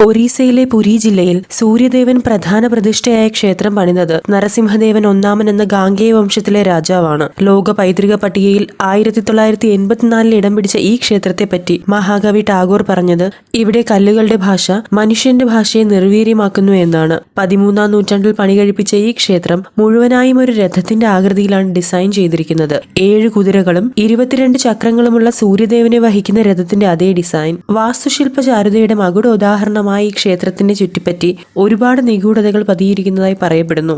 ഒറീസയിലെ പുരി ജില്ലയിൽ സൂര്യദേവൻ പ്രധാന പ്രതിഷ്ഠയായ ക്ഷേത്രം പണിതത് നരസിംഹദേവൻ ഒന്നാമൻ എന്ന ഗാംഗേയ വംശത്തിലെ രാജാവാണ്. ലോക പൈതൃക പട്ടികയിൽ ആയിരത്തി തൊള്ളായിരത്തി എൺപത്തിനാലിൽ ഇടം പിടിച്ച ഈ ക്ഷേത്രത്തെ പറ്റി മഹാകവി ടാഗോർ പറഞ്ഞത് ഇവിടെ കല്ലുകളുടെ ഭാഷ മനുഷ്യന്റെ ഭാഷയെ നിർവീര്യമാക്കുന്നു എന്നാണ്. പതിമൂന്നാം നൂറ്റാണ്ടിൽ പണി കഴിപ്പിച്ച ഈ ക്ഷേത്രം മുഴുവനായും ഒരു രഥത്തിന്റെ ആകൃതിയിലാണ് ഡിസൈൻ ചെയ്തിരിക്കുന്നത്. ഏഴ് കുതിരകളും ഇരുപത്തിരണ്ട് ചക്രങ്ങളുമുള്ള സൂര്യദേവനെ വഹിക്കുന്ന രഥത്തിന്റെ അതേ ഡിസൈൻ. വാസ്തുശില്പ ചാരുതയുടെ മകുട ഉദാഹരണമായി ഈ ക്ഷേത്രത്തിന്റെ ചുറ്റിപ്പറ്റി ഒരുപാട് നിഗൂഢതകൾ പതിയിരിക്കുന്നതായി പറയപ്പെടുന്നു.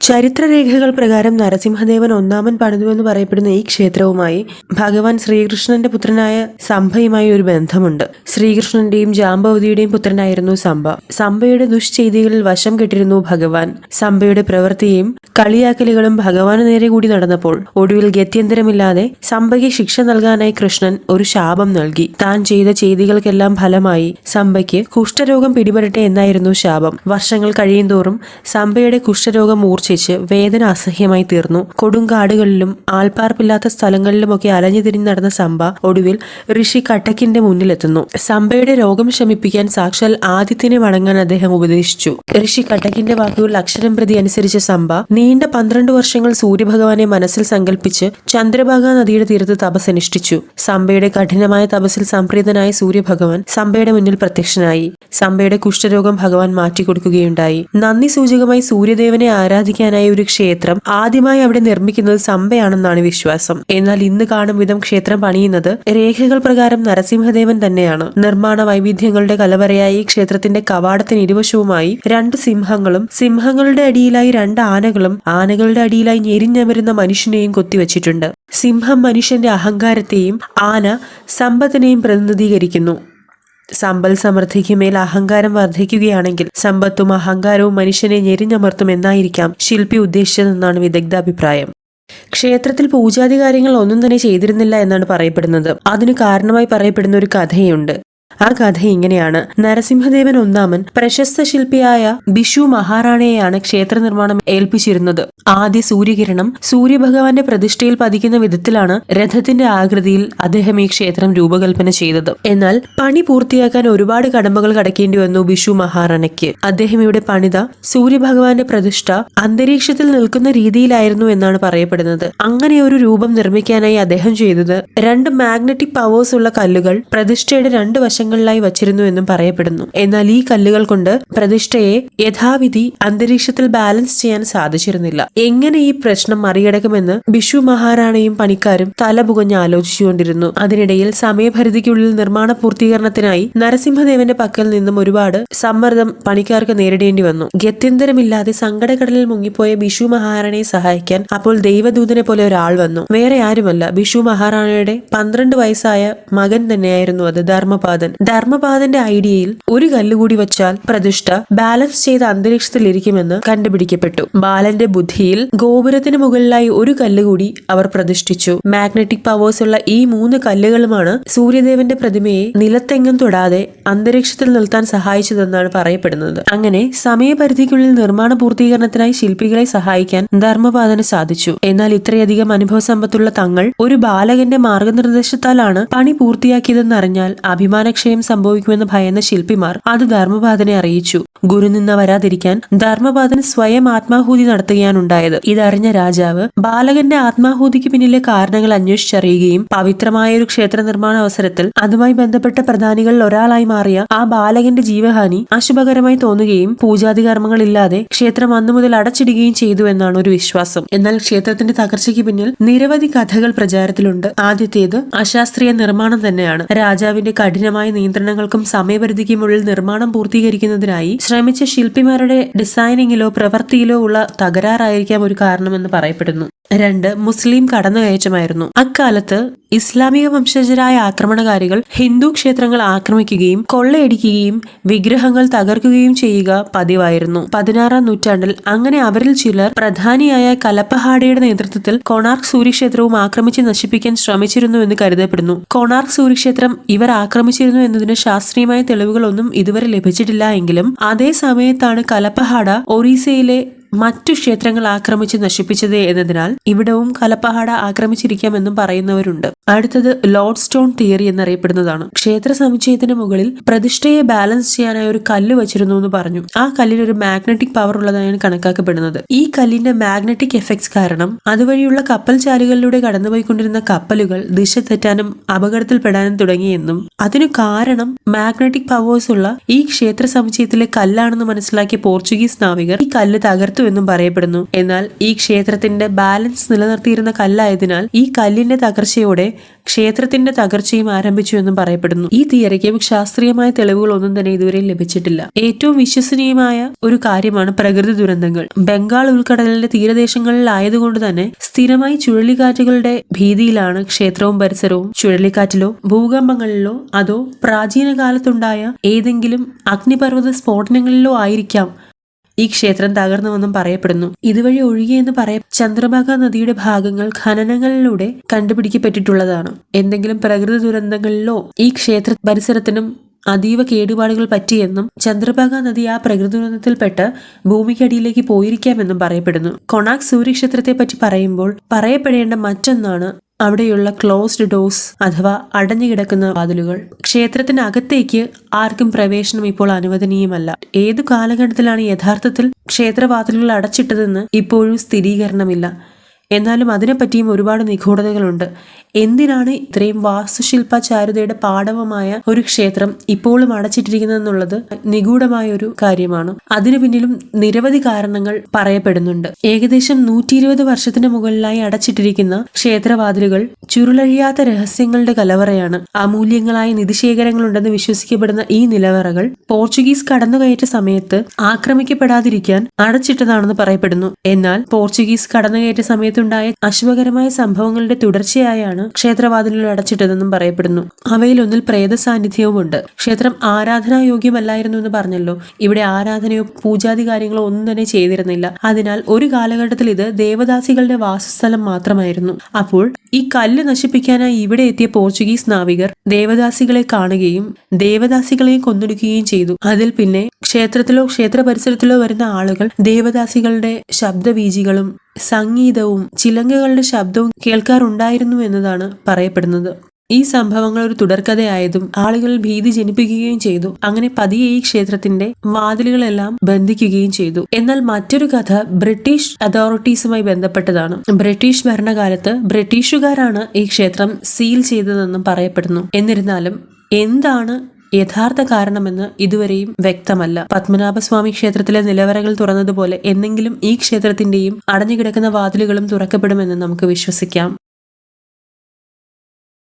ചരിത്രരേഖകൾ പ്രകാരം നരസിംഹദേവൻ ഒന്നാമൻ പണിതുവെന്ന് പറയപ്പെടുന്ന ഈ ക്ഷേത്രവുമായി ഭഗവാൻ ശ്രീകൃഷ്ണന്റെ പുത്രനായ സംഭയുമായി ഒരു ബന്ധമുണ്ട്. ശ്രീകൃഷ്ണന്റെയും ജാമ്പവതിയുടെയും പുത്രനായിരുന്നു സംഭ സംഭയുടെ ദുഷ്ചെയ്തികളിൽ വശം കെട്ടിരുന്നു ഭഗവാൻ. സംഭയുടെ പ്രവൃത്തിയും കളിയാക്കലുകളും ഭഗവാന് നേരെ കൂടി നടന്നപ്പോൾ ഒടുവിൽ ഗത്യന്തരമില്ലാതെ സംഭയ്ക്ക് ശിക്ഷ നൽകാനായി കൃഷ്ണൻ ഒരു ശാപം നൽകി. താൻ ചെയ്ത ചെയ്തികൾക്കെല്ലാം ഫലമായി സംഭയ്ക്ക് കുഷ്ഠരോഗം പിടിപെടട്ടെ എന്നായിരുന്നു ശാപം. വർഷങ്ങൾ കഴിയുന്തോറും സംഭയുടെ കുഷ്ഠരോഗം മൂർച്ഛിച്ച് വേദന അസഹ്യമായി തീർന്നു. കൊടുങ്കാടുകളിലും ആൾപ്പാർപ്പില്ലാത്ത സ്ഥലങ്ങളിലുമൊക്കെ അലഞ്ഞു തിരിഞ്ഞ് നടന്ന സംഭ ഒടുവിൽ ഋഷി കട്ടക്കിന്റെ മുന്നിലെത്തുന്നു. സംഭയുടെ രോഗം ശമിപ്പിക്കാൻ സാക്ഷാൽ ആദിത്യനെ വണങ്ങാൻ അദ്ദേഹം ഉപദേശിച്ചു. ഋഷി കട്ടക്കിന്റെ വാക്കുകൾ അക്ഷരം പ്രതി അനുസരിച്ച സംഭ നീണ്ട പന്ത്രണ്ട് വർഷങ്ങൾ സൂര്യഭഗവാനെ മനസ്സിൽ സങ്കല്പിച്ച് ചന്ദ്രഭാഗ നദിയുടെ തീരത്ത് തപസ് അനുഷ്ഠിച്ചു കഠിനമായ തപസ്സിൽ സംപ്രീതനായ സൂര്യഭഗവാൻ സംഭയുടെ മുന്നിൽ പ്രത്യക്ഷനായി. സംഭയുടെ കുഷ്ഠരോഗം ഭഗവാൻ മാറ്റിക്കൊടുക്കുകയുണ്ടായി. നന്ദി സൂചകമായി സൂര്യദേവനെ ആരാധിക്കാനായി ഒരു ക്ഷേത്രം ആദ്യമായി അവിടെ നിർമ്മിക്കുന്നത് സമ്പയാണെന്നാണ് വിശ്വാസം. എന്നാൽ ഇന്ന് കാണും വിധം ക്ഷേത്രം പണിയുന്നത് രേഖകൾ പ്രകാരം നരസിംഹദേവൻ തന്നെയാണ്. നിർമ്മാണ വൈവിധ്യങ്ങളുടെ കലവറയായി ക്ഷേത്രത്തിന്റെ കവാടത്തിന് ഇരുവശവുമായി രണ്ട് സിംഹങ്ങളും സിംഹങ്ങളുടെ അടിയിലായി രണ്ട് ആനകളും ആനകളുടെ അടിയിലായി ഞെരിഞ്ഞമരുന്ന മനുഷ്യനെയും കൊത്തിവച്ചിട്ടുണ്ട്. സിംഹം മനുഷ്യന്റെ അഹങ്കാരത്തെയും ആന സമ്പത്തിനെയും പ്രതിനിധീകരിക്കുന്നു. സമ്പൽ സമൃദ്ധിക്ക് മേൽ അഹങ്കാരം വർദ്ധിക്കുകയാണെങ്കിൽ സമ്പത്തും അഹങ്കാരവും മനുഷ്യനെ ഞെരിഞ്ഞമർത്തും എന്നായിരിക്കാം ശില്പി ഉദ്ദേശിച്ചതെന്നാണ് വിദഗ്ധ അഭിപ്രായം. ക്ഷേത്രത്തിൽ പൂജാതി കാര്യങ്ങൾ ഒന്നും തന്നെ ചെയ്തിരുന്നില്ല എന്നാണ് പറയപ്പെടുന്നത്. അതിന് കാരണമായി പറയപ്പെടുന്ന ഒരു കഥയുണ്ട്. ആ കഥ ഇങ്ങനെയാണ്. നരസിംഹദേവൻ ഒന്നാമൻ പ്രശസ്ത ശില്പിയായ ബിഷു മഹാറാണയെയാണ് ക്ഷേത്ര നിർമ്മാണം ഏൽപ്പിച്ചിരുന്നത്. ആദ്യ സൂര്യകിരണം സൂര്യഭഗവാന്റെ പ്രതിഷ്ഠയിൽ പതിക്കുന്ന വിധത്തിലാണ് രഥത്തിന്റെ ആകൃതിയിൽ അദ്ദേഹം ഈ ക്ഷേത്രം രൂപകൽപ്പന ചെയ്തത്. എന്നാൽ പണി പൂർത്തിയാക്കാൻ ഒരുപാട് കടമ്പകൾ കടക്കേണ്ടി വന്നു ബിഷു മഹാറാണയ്ക്ക്. അദ്ദേഹം ഇവിടെ പണിത സൂര്യഭഗവാന്റെ പ്രതിഷ്ഠ അന്തരീക്ഷത്തിൽ നിൽക്കുന്ന രീതിയിലായിരുന്നു എന്നാണ് പറയപ്പെടുന്നത്. അങ്ങനെ ഒരു രൂപം നിർമ്മിക്കാനായി അദ്ദേഹം ചെയ്തത് രണ്ട് മാഗ്നറ്റിക് പവേഴ്സ് ഉള്ള കല്ലുകൾ പ്രതിഷ്ഠയുടെ രണ്ട് വശങ്ങളിലായി വച്ചിരുന്നു എന്നും പറയപ്പെടുന്നു. എന്നാൽ ഈ കല്ലുകൾ കൊണ്ട് പ്രതിഷ്ഠയെ യഥാവിധി അന്തരീക്ഷത്തിൽ ബാലൻസ് ചെയ്യാൻ സാധിച്ചിരുന്നില്ല. എങ്ങനെ ഈ പ്രശ്നം മറികടക്കുമെന്ന് ബിഷു മഹാറാണയും പണിക്കാരും തലപുകഞ്ഞ് ആലോചിച്ചുകൊണ്ടിരുന്നു. അതിനിടയിൽ സമയപരിധിക്കുള്ളിൽ നിർമ്മാണ പൂർത്തീകരണത്തിനായി നരസിംഹദേവന്റെ പക്കൽ നിന്നും ഒരുപാട് സമ്മർദ്ദം പണിക്കാർക്ക് നേരിടേണ്ടി വന്നു. ഗത്യന്തരമില്ലാതെ സങ്കടകടലിൽ മുങ്ങിപ്പോയ ബിഷു മഹാറാണയെ സഹായിക്കാൻ അപ്പോൾ ദൈവദൂതനെ പോലെ ഒരാൾ വന്നു. വേറെ ആരുമല്ല. ബിഷു മഹാറാണയുടെ പന്ത്രണ്ട് വയസ്സായ മകൻ തന്നെയായിരുന്നു അത് ധർമ്മപാദൻ. ധർമ്മപാദന്റെ ഐഡിയയിൽ ഒരു കല്ലുകൂടി വച്ചാൽ പ്രതിഷ്ഠ ബാലൻസ് ചെയ്ത അന്തരീക്ഷത്തിലിരിക്കുമെന്ന് കണ്ടുപിടിക്കപ്പെട്ടു. ബാലന്റെ ബുദ്ധിയിൽ ഗോപുരത്തിന് മുകളിലായി ഒരു കല്ലുകൂടി അവർ പ്രതിഷ്ഠിച്ചു. മാഗ്നറ്റിക് പവേഴ്സ് ഉള്ള ഈ മൂന്ന് കല്ലുകളുമാണ് സൂര്യദേവന്റെ പ്രതിമയെ നിലത്തെങ്ങും തൊടാതെ അന്തരീക്ഷത്തിൽ നിർത്താൻ സഹായിച്ചതെന്നാണ് പറയപ്പെടുന്നത്. അങ്ങനെ സമയപരിധിക്കുള്ളിൽ നിർമ്മാണ പൂർത്തീകരണത്തിനായി ശില്പികളെ സഹായിക്കാൻ ധർമ്മപാദന് സാധിച്ചു. എന്നാൽ ഇത്രയധികം അനുഭവ സമ്പത്തുള്ള തങ്ങൾ ഒരു ബാലകന്റെ മാർഗനിർദ്ദേശത്താലാണ് പണി പൂർത്തിയാക്കിയതെന്നറിഞ്ഞാൽ അഭിമാനക്ഷയം സംഭവിക്കുമെന്ന് ഭയന്ന ശില്പിമാർ അത് ധർമ്മപാദനെ അറിയിച്ചു. ഗുരു നിന്ന വരാതിരിക്കാൻ ധർമ്മപാദൻ സ്വയം ആത്മാഹൂതി നടത്തുകയാണുണ്ടായത്. ഇതറിഞ്ഞ രാജാവ് ബാലകന്റെ ആത്മാഹൂതിക്ക് പിന്നിലെ കാരണങ്ങൾ അന്വേഷിച്ചറിയുകയും പവിത്രമായ ഒരു ക്ഷേത്ര നിർമ്മാണ അവസരത്തിൽ അതുമായി ബന്ധപ്പെട്ട പ്രധാനികളിൽ ഒരാളായി മാറിയ ആ ബാലകന്റെ ജീവഹാനി അശുഭകരമായി തോന്നുകയും പൂജാതി കർമ്മങ്ങളില്ലാതെ ക്ഷേത്രം അന്നു മുതൽ അടച്ചിടുകയും ചെയ്തു എന്നാണ് ഒരു വിശ്വാസം. എന്നാൽ ക്ഷേത്രത്തിന്റെ തകർച്ചയ്ക്ക് പിന്നിൽ നിരവധി കഥകൾ പ്രചാരത്തിലുണ്ട്. ആദ്യത്തേത് അശാസ്ത്രീയ നിർമ്മാണം തന്നെയാണ്. രാജാവിന്റെ കഠിനമായ നിയന്ത്രണങ്ങൾക്കും സമയപരിധിക്കുമുള്ളിൽ നിർമ്മാണം പൂർത്തീകരിക്കുന്നതിനായി ശ്രമിച്ച ശില്പിമാരുടെ ഡിസൈനിങ്ങിലോ പ്രവൃത്തിയിലോ ഉള്ള തകരാറായിരിക്കാം ഒരു കാരണമെന്ന് പറയപ്പെടുന്നു. രണ്ട് മുസ്ലിം കടന്നുകയറ്റമായിരുന്നു. അക്കാലത്ത് ഇസ്ലാമിക വംശജരായ ആക്രമണകാരികൾ ഹിന്ദു ക്ഷേത്രങ്ങൾ ആക്രമിക്കുകയും കൊള്ളയടിക്കുകയും വിഗ്രഹങ്ങൾ തകർക്കുകയും ചെയ്യുക പതിവായിരുന്നു. പതിനാറാം നൂറ്റാണ്ടിൽ അങ്ങനെ അവരിൽ ചിലർ പ്രധാനിയായ കലപ്പഹാഡയുടെ നേതൃത്വത്തിൽ കൊണാർക്ക് സൂര്യക്ഷേത്രവും ആക്രമിച്ച് നശിപ്പിക്കാൻ ശ്രമിച്ചിരുന്നു എന്ന് കരുതപ്പെടുന്നു. കൊണാർക്ക് സൂര്യക്ഷേത്രം ഇവർ ആക്രമിച്ചിരുന്നു എന്നതിന് ശാസ്ത്രീയമായ തെളിവുകളൊന്നും ഇതുവരെ ലഭിച്ചിട്ടില്ല എങ്കിലും അതേ സമയത്താണ് കലപ്പഹാഡ ഒറീസയിലെ മറ്റു ക്ഷേത്രങ്ങൾ ആക്രമിച്ച് നശിപ്പിച്ചത് എന്നതിനാൽ ഇവിടവും കലപ്പഹാട ആക്രമിച്ചിരിക്കാമെന്നും പറയുന്നവരുണ്ട്. അടുത്തത് ലോഡ് സ്റ്റോൺ തിയറി എന്നറിയപ്പെടുന്നതാണ്. ക്ഷേത്ര സമുച്ചയത്തിന് മുകളിൽ പ്രതിഷ്ഠയെ ബാലൻസ് ചെയ്യാനായി ഒരു കല്ല് വെച്ചിരുന്നു എന്ന് പറഞ്ഞു. ആ കല്ലിന് ഒരു മാഗ്നറ്റിക് പവർ ഉള്ളതായാണ് കണക്കാക്കപ്പെടുന്നത്. ഈ കല്ലിന്റെ മാഗ്നറ്റിക് എഫക്ട്സ് കാരണം അതുവഴിയുള്ള കപ്പൽ ചാലുകളിലൂടെ കടന്നുപോയിക്കൊണ്ടിരുന്ന കപ്പലുകൾ ദിശ തെറ്റാനും അപകടത്തിൽപ്പെടാനും തുടങ്ങിയെന്നും അതിനു കാരണം മാഗ്നറ്റിക് പവേഴ്സ് ഉള്ള ഈ ക്ഷേത്ര സമുച്ചയത്തിലെ കല്ലാണെന്ന് മനസ്സിലാക്കിയ പോർച്ചുഗീസ് നാവികർ ഈ കല്ല് തകർത്തു എന്നും പറയപ്പെടുന്നു. എന്നാൽ ഈ ക്ഷേത്രത്തിന്റെ ബാലൻസ് നിലനിർത്തിയിരുന്ന കല്ലായതിനാൽ ഈ കല്ലിന്റെ തകർച്ചയോടെ ക്ഷേത്രത്തിന്റെ തകർച്ചയും ആരംഭിച്ചു എന്നും പറയപ്പെടുന്നു. ഈ തിയറിക്കും ശാസ്ത്രീയമായ തെളിവുകളൊന്നും തന്നെ ഇതുവരെ ലഭിച്ചിട്ടില്ല. ഏറ്റവും വിശ്വസനീയമായ ഒരു കാര്യമാണ് പ്രകൃതി ദുരന്തങ്ങൾ. ബംഗാൾ ഉൾക്കടലിന്റെ തീരദേശങ്ങളിൽ ആയതുകൊണ്ട് തന്നെ സ്ഥിരമായി ചുഴലിക്കാറ്റുകളുടെ ഭീതിയിലാണ് ക്ഷേത്രവും പരിസരവും. ചുഴലിക്കാറ്റിലോ ഭൂകമ്പങ്ങളിലോ അതോ പ്രാചീന കാലത്തുണ്ടായ ഏതെങ്കിലും അഗ്നിപർവത സ്ഫോടനങ്ങളിലോ ആയിരിക്കാം ഈ ക്ഷേത്രം തകർന്നുവെന്നും പറയപ്പെടുന്നു. ഇതുവഴി ഒഴുകിയെന്ന് പറയ ചന്ദ്രഭാഗ നദിയുടെ ഭാഗങ്ങൾ ഖനനങ്ങളിലൂടെ കണ്ടുപിടിക്കപ്പെട്ടിട്ടുള്ളതാണ്. എന്തെങ്കിലും പ്രകൃതി ദുരന്തങ്ങളിലോ ഈ ക്ഷേത്ര പരിസരത്തിനും അതീവ കേടുപാടുകൾ പറ്റിയെന്നും ചന്ദ്രഭാഗ നദി ആ പ്രകൃതി ദുരന്തത്തിൽപ്പെട്ട് ഭൂമിക്കടിയിലേക്ക് പോയിരിക്കാമെന്നും പറയപ്പെടുന്നു. കൊണാക് സൂര്യക്ഷേത്രത്തെ പറ്റി പറയുമ്പോൾ പറയപ്പെടേണ്ട മറ്റൊന്നാണ് അവിടെയുള്ള ക്ലോസ്ഡ് ഡോസ് അഥവാ അടഞ്ഞുകിടക്കുന്ന വാതിലുകൾ ക്ഷേത്രത്തിനകത്തേക്ക് ആർക്കും പ്രവേശനം ഇപ്പോൾ അനുവദനീയമല്ല. ഏതു കാലഘട്ടത്തിലാണ് യഥാർത്ഥത്തിൽ ക്ഷേത്രവാതിലുകൾ അടച്ചിട്ടതെന്ന് ഇപ്പോഴും സ്ഥിരീകരണമില്ല. എന്നാലും അതിനെപ്പറ്റിയും ഒരുപാട് നിഗൂഢതകളുണ്ട്. എന്തിനാണ് ഇത്രയും വാസ്തുശില്പാചാരുതയുടെ പാടവമായ ഒരു ക്ഷേത്രം ഇപ്പോഴും അടച്ചിട്ടിരിക്കുന്നതെന്നുള്ളത് നിഗൂഢമായ ഒരു കാര്യമാണ്. അതിനു പിന്നിലും നിരവധി കാരണങ്ങൾ പറയപ്പെടുന്നുണ്ട്. ഏകദേശം നൂറ്റി ഇരുപത് വർഷത്തിന് മുകളിലായി അടച്ചിട്ടിരിക്കുന്ന ക്ഷേത്രവാതിലുകൾ ചുരുളഴിയാത്ത രഹസ്യങ്ങളുടെ കലവറയാണ്. അമൂല്യങ്ങളായ നിധിശേഖരങ്ങളുണ്ടെന്ന് വിശ്വസിക്കപ്പെടുന്ന ഈ നിലവറകൾ പോർച്ചുഗീസ് കടന്നുകയറ്റ സമയത്ത് ആക്രമിക്കപ്പെടാതിരിക്കാൻ അടച്ചിട്ടതാണെന്ന് പറയപ്പെടുന്നു. എന്നാൽ പോർച്ചുഗീസ് കടന്നുകയറ്റ സമയത്തുണ്ടായ അശുഭകരമായ സംഭവങ്ങളുടെ തുടർച്ചയായാണ് ക്ഷേത്രവാതിലുകൾ അടച്ചിട്ടതെന്നും പറയപ്പെടുന്നു. അവയിലൊന്നിൽ പ്രേത സാന്നിധ്യവുമുണ്ട് ക്ഷേത്രം ആരാധനായോഗ്യമല്ലായിരുന്നു എന്ന് പറഞ്ഞല്ലോ. ഇവിടെ ആരാധനയോ പൂജാതി കാര്യങ്ങളോ ഒന്നും തന്നെ ചെയ്തിരുന്നില്ല. അതിനാൽ ഒരു കാലഘട്ടത്തിൽ ഇത് ദേവദാസികളുടെ വാസസ്ഥലം മാത്രമായിരുന്നു. അപ്പോൾ ഈ കല്ല് നശിപ്പിക്കാനായി ഇവിടെ എത്തിയ പോർച്ചുഗീസ് നാവികർ ദേവദാസികളെ കാണുകയും ദേവദാസികളെയും കൊന്നൊടുക്കുകയും ചെയ്തു. അതിൽ പിന്നെ ക്ഷേത്രത്തിലോ ക്ഷേത്ര പരിസരത്തിലോ വരുന്ന ആളുകൾ ദേവദാസികളുടെ ശബ്ദവീജികളും സംഗീതവും ചിലങ്കകളുടെ ശബ്ദവും കേൾക്കാറുണ്ടായിരുന്നു എന്നതാണ് പറയപ്പെടുന്നത്. ഈ സംഭവങ്ങൾ ഒരു തുടർക്കഥയായതും ആളുകൾ ഭീതി ജനിപ്പിക്കുകയും ചെയ്തു. അങ്ങനെ പതിയെ ഈ ക്ഷേത്രത്തിന്റെ വാതിലുകളെല്ലാം ബന്ധിക്കുകയും ചെയ്തു. എന്നാൽ മറ്റൊരു കഥ ബ്രിട്ടീഷ് അതോറിറ്റീസുമായി ബന്ധപ്പെട്ടതാണ്. ബ്രിട്ടീഷ് ഭരണകാലത്ത് ബ്രിട്ടീഷുകാരാണ് ഈ ക്ഷേത്രം സീൽ ചെയ്തതെന്നും പറയപ്പെടുന്നു. എന്നിരുന്നാലും എന്താണ് യഥാർത്ഥ കാരണമെന്ന് ഇതുവരെയും വ്യക്തമല്ല. പത്മനാഭസ്വാമി ക്ഷേത്രത്തിലെ നിലവറകൾ തുറന്നതുപോലെ എന്നെങ്കിലും ഈ ക്ഷേത്രത്തിന്റെയും അടഞ്ഞുകിടക്കുന്ന വാതിലുകളും തുറക്കപ്പെടുമെന്ന് നമുക്ക് വിശ്വസിക്കാം.